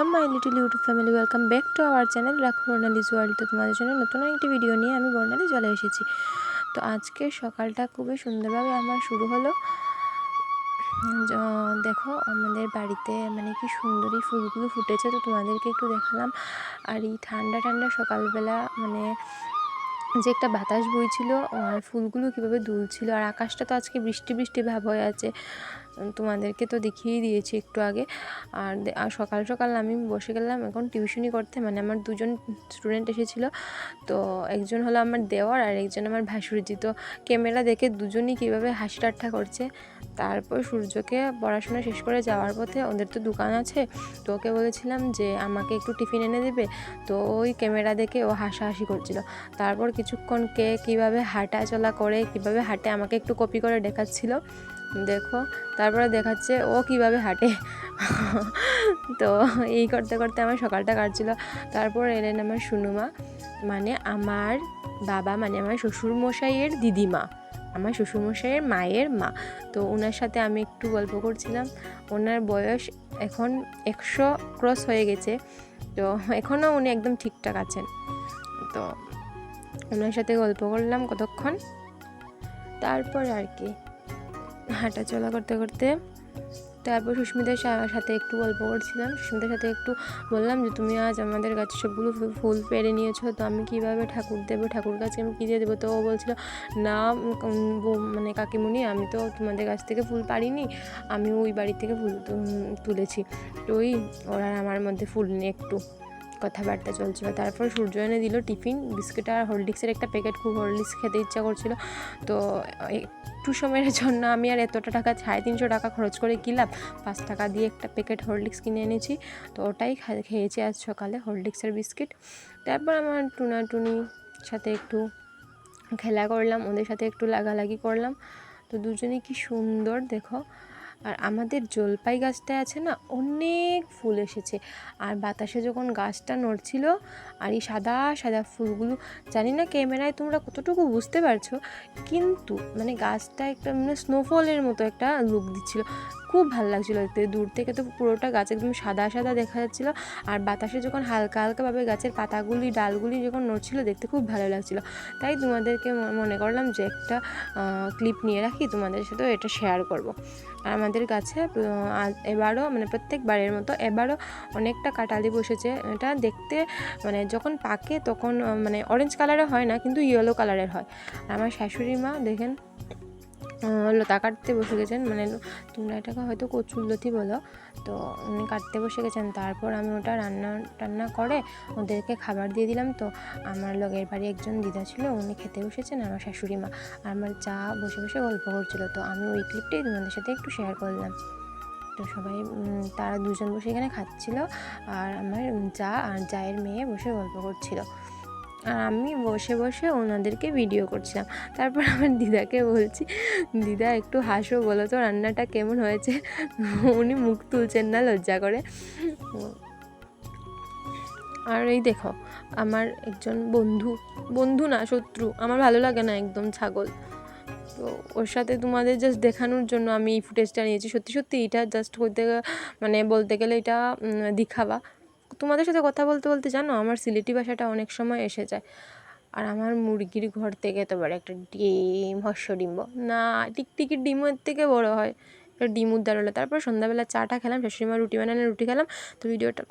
Hello my little YouTube family welcome back to our channel রাখো বর্ণালিজ world তো তোমাদের জন্য নতুন একটি ভিডিও নিয়ে আমি বর্ণালি চলে এসেছি। তো আজকে সকালটা খুবই সুন্দরভাবে আমার শুরু হলো। দেখো আমাদের বাড়িতে মানে কি সুন্দরই ফুলগুলো ফুটেছে, তো তোমাদেরকে একটু দেখালাম। আর এই ঠান্ডা ঠান্ডা সকালবেলা মানে যে একটা বাতাস বইছিল আর ফুলগুলো কীভাবে দুলছিল আর আকাশটা তো আজকে বৃষ্টি বৃষ্টি ভাব হয়ে আছে তোমাদেরকে তো দেখিয়ে দিয়েছি একটু আগে। আর সকাল সকাল আমি বসে গেলাম এখন টিউশনি করতে মানে আমার দুজন স্টুডেন্ট এসেছিল। তো একজন হলো আমার দেওয়ার আর একজন আমার ভাসুরজি। তো ক্যামেরা দেখে দুজনই কীভাবে হাসি ঠাট্টা করছে। তারপর সূর্যকে পড়াশোনা শেষ করে যাওয়ার পথে ওদের তো দোকান আছে, তো ওকে বলেছিলাম যে আমাকে একটু টিফিন এনে দেবে। তো ওই ক্যামেরা দেখে ও হাসাহাসি করছিল। তারপর কিছুক্ষণ কে কীভাবে হাঁটা চলা করে, কীভাবে হাঁটে, আমাকে একটু কপি করে দেখাচ্ছিল। দেখো, তারপরে দেখাচ্ছে ও কীভাবে হাঁটে। তো এই করতে করতে আমার সকালটা কাটছিল। তারপর এলেন আমার সুনুমা মানে আমার বাবা মানে আমার শ্বশুরমশাইয়ের দিদিমা, আমার শ্বশুরমশাইয়ের মায়ের মা। তো ওনার সাথে আমি একটু গল্প করছিলাম। ওনার বয়স এখন একশো ক্রস হয়ে গেছে। তো এখনও উনি একদম ঠিকঠাক আছেন। তো ওনার সাথে গল্প করলাম কতক্ষণ? তারপর আর কি। হাঁটা চলা করতে করতে তারপর সুস্মিতার সাথে একটু গল্প করছিলাম। সুস্মিতার সাথে একটু বললাম যে, তুমি আজ আমাদের গাছে সবগুলো ফুল পেরে নিয়েছো, তো আমি কীভাবে ঠাকুর দেবো? ঠাকুর কাছে আমি কী দিয়ে দেবো? তো ও বলছিল, না মানে কাকিমুনি, আমি তো তোমাদের গাছ থেকে ফুল পারিনি আমি ওই বাড়ি থেকে ফুল তুলেছি। তো ওই, ওরা আমার মধ্যে ফুল নিয়ে একটু কথাবার্তা চলছিল। তারপর সূর্য এনে দিল টিফিন, বিস্কিট আর হরলিক্সের একটা প্যাকেট। খুব হরলিক্স খেতে ইচ্ছা করছিল। তো একটু সময়ের জন্য আমি আর এতটা টাকা, সাড়ে তিনশো টাকা খরচ করে কিলাম পাঁচ টাকা দিয়ে একটা প্যাকেট হরলিক্স কিনে এনেছি। তো ওটাই খেয়েছি আজ সকালে হরলিক্সের বিস্কিট। তারপর আমার টুনা টুনির সাথে একটু খেলা করলাম, ওদের সাথে একটু লাগালাগি করলাম। তো দুজনে কি সুন্দর, দেখো। আর আমাদের জলপাই গাছটা আছে না অনেক ফুল এসেছে। আর বাতাসে যখন গাছটা নড়ছিল আর এই সাদা সাদা ফুলগুলো, জানি না ক্যামেরায় তোমরা কতটুকু বুঝতে পারছ, কিন্তু মানে গাছটা একটা মানে স্নোফলের মতো একটা লুক দিচ্ছিল। খুব ভালো লাগছিল দেখতে। দূর থেকে তো পুরোটা গাছ একদম সাদা সাদা দেখা যাচ্ছিল। আর বাতাসে যখন হালকা হালকাভাবে গাছের পাতাগুলি, ডালগুলি যখন নড়ছিল দেখতে খুব ভালো লাগছিল। তাই তোমাদেরকে মনে করলাম যে একটা ক্লিপ নিয়ে রাখি। তোমাদের সাথেও এটা শেয়ার করব। আর আমাদের গাছে এবারও মানে প্রত্যেকবারের মতো এবারও অনেকটা কাটালি বসেছে। এটা দেখতে মানে যখন পাকে তখন মানে অরেঞ্জ কালারের হয় না, কিন্তু ইয়েলো কালারের হয়। আমার শাশুড়ি মা দেখেন লতা কাটতে বসে গেছেন মানে তোমরা এটাকে হয়তো কচুরলতি বলো। তো উনি কাটতে বসে গেছেন, তারপর আমি ওটা রান্না, টান্না করে ওদেরকে খাবার দিয়ে দিলাম। তো আমার লগের বাড়ি একজন দিদা ছিল, উনি খেতে বসেছেন, আমার শাশুড়ি মা। আর আমার চা বসে বসে গল্প করছিল, তো আমি ওই ক্লিপটাই তোমাদের সাথে একটু শেয়ার করলাম। তো সবাই তারা দুজন বসে এখানে খাচ্ছিল, আর আমার চা আর জায়ের মেয়ে বসে গল্প করছিল। আর আমি বসে বসে ওনাদেরকে ভিডিও করছিলাম। তারপর আমার দিদাকে বলছি, দিদা, একটু হাসো বলো তো, রান্নাটা কেমন হয়েছে? উনি মুখ তুলছেন না, লজ্জা করে। আর এই দেখো, আমার একজন বন্ধু বন্ধু না, শত্রু। আমার ভালো লাগে না একদম ছাগল। তো ওর সাথে তোমাদের জাস্ট দেখানোর জন্য আমি এই ফুটেজটা নিয়েছি। সত্যি সত্যি, এটা জাস্ট করতে মানে বলতে গেলে এটা দিখাবা। তোমাদের সাথে কথা বলতে বলতে জানো, আমার সিলেটি ভাষাটা অনেক সময় এসে যায়। আর আমার মুরগির ঘর থেকে তো বড় একটা ডিম হর্ষ ডিম্ব। না, টিকটিকির ডিমের থেকে বড় হয়। একটা ডিম উদ্ধার হলো। তারপর সন্ধ্যাবেলা চাটা খেলাম শাশুড়ি মা রুটি বানালে রুটি খেলাম। তো ভিডিওটা